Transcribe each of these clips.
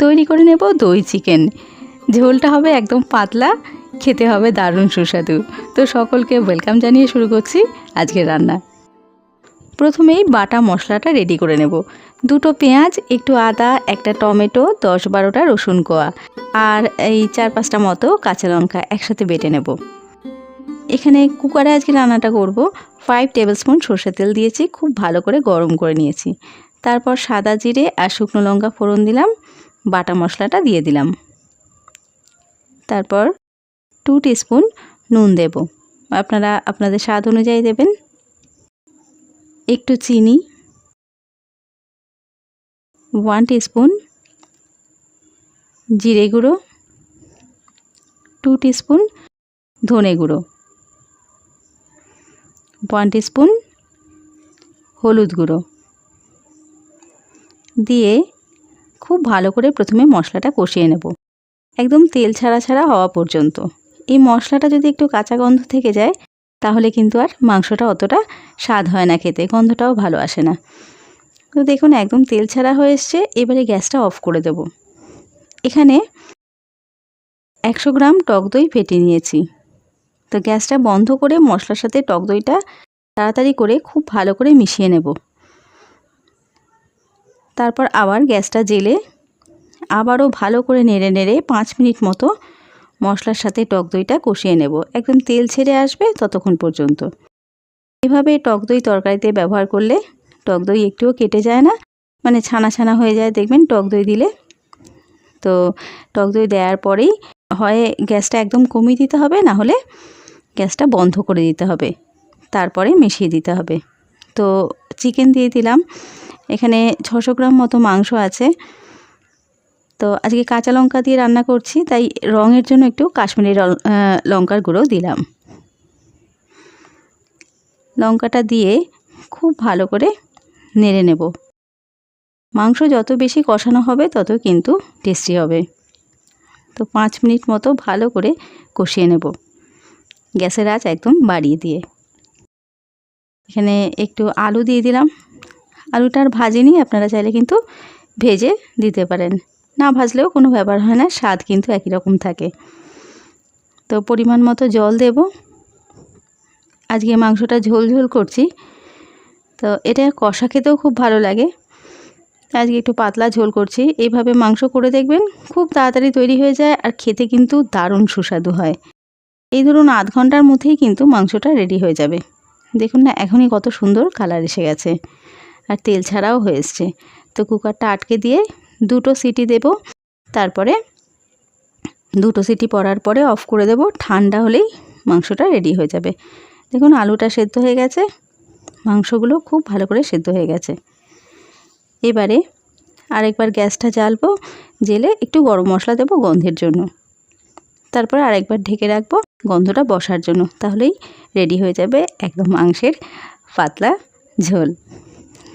তৈরি করে নেব দই চিকেন। ঝোলটা হবে একদম পাতলা, খেতে হবে দারুণ সুস্বাদু। তো সকলকে ওয়েলকাম জানিয়ে শুরু করছি আজকের রান্না। প্রথমেই বাটা মশলাটা রেডি করে নেব। দুটো পেঁয়াজ, একটু আদা, একটা টমেটো, দশ বারোটা রসুন কোয়া আর এই চার পাঁচটা মতো কাঁচা লঙ্কা একসাথে বেটে নেব। এখানে কুকারে আজকে রান্নাটা করব। ফাইভ টেবিল স্পুন সর্ষের তেল দিয়েছি, খুব ভালো করে গরম করে নিয়েছি। তারপর সাদা জিরে আর শুকনো লঙ্কা ফোড়ন দিলাম, বাটা মশলাটা দিয়ে দিলাম। তারপর টু টিস্পুন নুন দেব। আপনারা, আপনাদের স্বাদ অনুযায়ী দেবেন। একটু চিনি ওয়ান টিস্পুন জিরে গুঁড়ো টু টিস্পুন ধনে গুঁড়ো ওয়ান টিস্পুন হলুদ গুঁড়ো। দিয়ে খুব ভালো করে প্রথমে মশলাটা কষিয়ে নেব। একদম তেল ছাড়া ছাড়া হওয়া পর্যন্ত। এই মশলাটা যদি একটু কাঁচা গন্ধ থেকে যায়, তাহলে কিন্তু আর মাংসটা অতটা স্বাদ হয় না খেতে, গন্ধটাও ভালো আসে না। তো দেখুন, একদম তেল ছাড়া হয়ে এসছে। এবারে গ্যাসটা অফ করে দেব। এখানে একশো গ্রাম টক দই ফেটে নিয়েছি। তো গ্যাসটা বন্ধ করে মশলার সাথে টক দইটা তাড়াতাড়ি করে খুব ভালো করে মিশিয়ে নেব। তারপর আবার গ্যাসটা জেলে আবারও ভালো করে নেড়ে নেড়ে পাঁচ মিনিট মতো মশলার সাথে টক দইটা কষিয়ে নেব। একদম তেল ছেড়ে আসবে ততক্ষণ পর্যন্ত। এভাবে টক দই তরকারিতে ব্যবহার করলে টক দই একটুও কেটে যায় না মানে ছানা ছানা হয়ে যায়, দেখবেন টক দই দিলে। তো টক দই দেওয়ার পরেই হয় গ্যাসটা একদম কমিয়ে দিতে হবে, না হলে গ্যাসটা বন্ধ করে দিতে হবে। তারপরে মিশিয়ে দিতে হবে। তো চিকেন দিয়ে দিলাম। এখানে ছশো গ্রাম মতো মাংস আছে। তো আজকে কাঁচা লঙ্কা দিয়ে রান্না করছি, তাই রঙের জন্য একটু কাশ্মীরি লঙ্কার গুঁড়ো দিলাম। লঙ্কাটা দিয়ে খুব ভালো করে নেড়ে নেব। মাংস যত বেশি কষানো হবে, তত কিন্তু টেস্টি হবে। তো পাঁচ মিনিট মতো ভালো করে কষিয়ে নেব। গ্যাসের আঁচ একদম বাড়িয়ে দিয়ে। এখানে একটু আলু দিয়ে দিলাম। আলুটা আর ভাজিনি আপনারা চাইলে কিন্তু ভেজে দিতে পারেন। না ভাজলেও কোনো ব্যাপার হয় না, স্বাদ কিন্তু একই রকম থাকে। তো পরিমাণ মতো জল দেব। আজকে মাংসটা ঝোল ঝোল করছি। তো এটা কষা খেতেও খুব ভালো লাগে। আজকে একটু পাতলা ঝোল করছি। এইভাবে মাংস করে দেখবেন খুব তাড়াতাড়ি তৈরি হয়ে যায় আর খেতে কিন্তু দারুণ সুস্বাদু হয়। এই ধরুন আধ ঘণ্টার মধ্যেই কিন্তু মাংসটা রেডি হয়ে যাবে। দেখুন না, এখনই কত সুন্দর কালার এসে গেছে। আর তেল ছাড়াও হয়ে এসছে তো কুকারটা আটকে দিয়ে দুটো সিটি দেব। তারপরে দুটো সিটি পড়ার পরে অফ করে দেব। ঠান্ডা হলেই মাংসটা রেডি হয়ে যাবে। দেখুন, আলুটা সেদ্ধ হয়ে গেছে। মাংসগুলো খুব ভালো করে সেদ্ধ হয়ে গেছে। এবারে আরেকবার গ্যাসটা জ্বালবো, জেলে একটু গরম মশলা দেবো গন্ধের জন্য। তারপরে আরেকবার ঢেকে রাখব গন্ধটা বসার জন্য। তাহলেই রেডি হয়ে যাবে একদম মাংসের পাতলা ঝোল।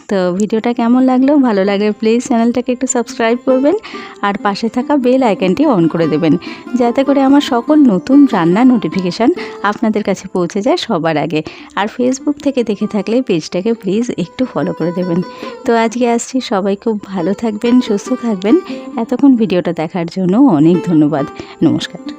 তো ভিডিওটা কেমন লাগল? ভালো লাগলে প্লিজ চ্যানেলটাকে একটু সাবস্ক্রাইব করবেন আর পাশে থাকা বেল আইকনটি অন করে দেবেন। যাতে করে আমার সকল নতুন রান্নার নোটিফিকেশান আপনাদের কাছে পৌঁছে যায় সবার আগে। আর ফেসবুক থেকে দেখে থাকলে পেজটাকে প্লিজ একটু ফলো করে দেবেন। তো আজকে আসছি, সবাই খুব ভালো থাকবেন, সুস্থ থাকবেন। এতক্ষণ ভিডিওটা দেখার জন্য অনেক ধন্যবাদ। নমস্কার।